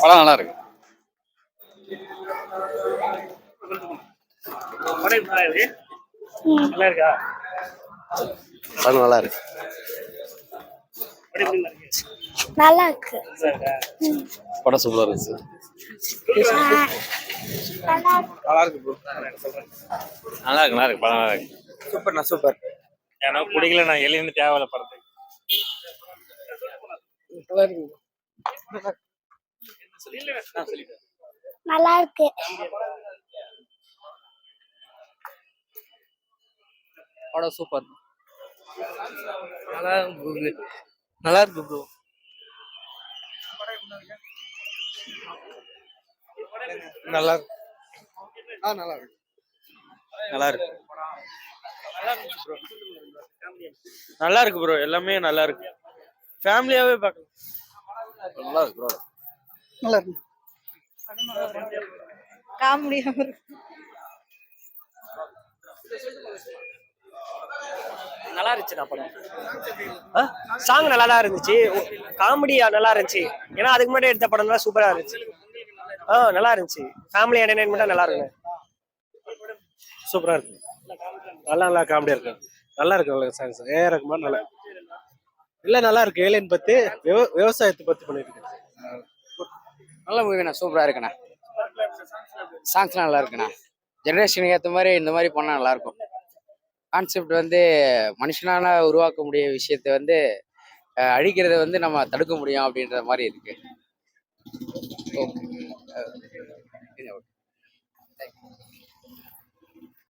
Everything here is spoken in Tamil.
படம் நல்லா இருக்கு. இருக்கு? நல்லா இருக்கா? படம் நல்லா இருக்கு. இருக்கு? நல்லா இருக்கு. நல்லா இருக்கா? படம் சூப்பராக இருந்துச்சு நல்லா இருக்கு நல்லா இருக்கு நல்லா இருக்கு படம் நல்லா இருக்கு. சூப்பர்ண்ணா சூப்பர் எனக்கு பிடிக்கல நான் எலின்னு தேவையில்ல படத்துக்கு. நல்லா இருக்கு. படம் சூப்பர் நல்லா இருக்கு. நல்லா இருக்கு ப்ரோ. நல்லா இருக்கு. ஆ நல்லா இருக்கு. நல்லா இருக்கு. நல்லா இருக்கு ப்ரோ. எல்லாமே நல்லா இருக்கு. ஃபேமிலியாவே பார்க்கலாம். நல்லா இருக்கு bro. நல்லா இருக்கு காமெடியா நல்லா இருந்துச்சுண்ணா படம். சாங் நல்லா தான் இருந்துச்சு. காமெடியா நல்லா இருந்துச்சு. ஏன்னா அதுக்கு முன்னாடி எடுத்த படம் தான் சூப்பரா இருந்துச்சு. ஆ நல்லா இருந்துச்சு. ஃபேமிலி என்டர்டைன்மெண்ட்டாக நல்லா இருக்குங்க. சூப்பரா இருக்கு. நல்லா நல்லா காமெடியா இருக்கு. நல்லா இருக்கு நல்லா சாங்ஸ் ஏ ரகுமான் நல்லா இல்ல நல்லா இருக்கு. ஏலியன் பத்தி விவ- விவசாயத்தை பத்தி பண்ணிருக்கு நல்ல மூவிண்ணா சூப்பராக இருக்குண்ணா. சாங்ஸ்லாம் நல்லா இருக்குண்ணா. ஜென்ரேஷனுக்கு ஏற்ற மாதிரி இந்த மாதிரி பண்ணால் நல்லாயிருக்கும் கான்செப்ட் வந்து மனுஷனால உருவாக்க முடிய விஷயத்தை வந்து அழிக்கிறத வந்து நம்ம தடுக்க முடியும் அப்படின்ற மாதிரி இருக்கு. ஓகே.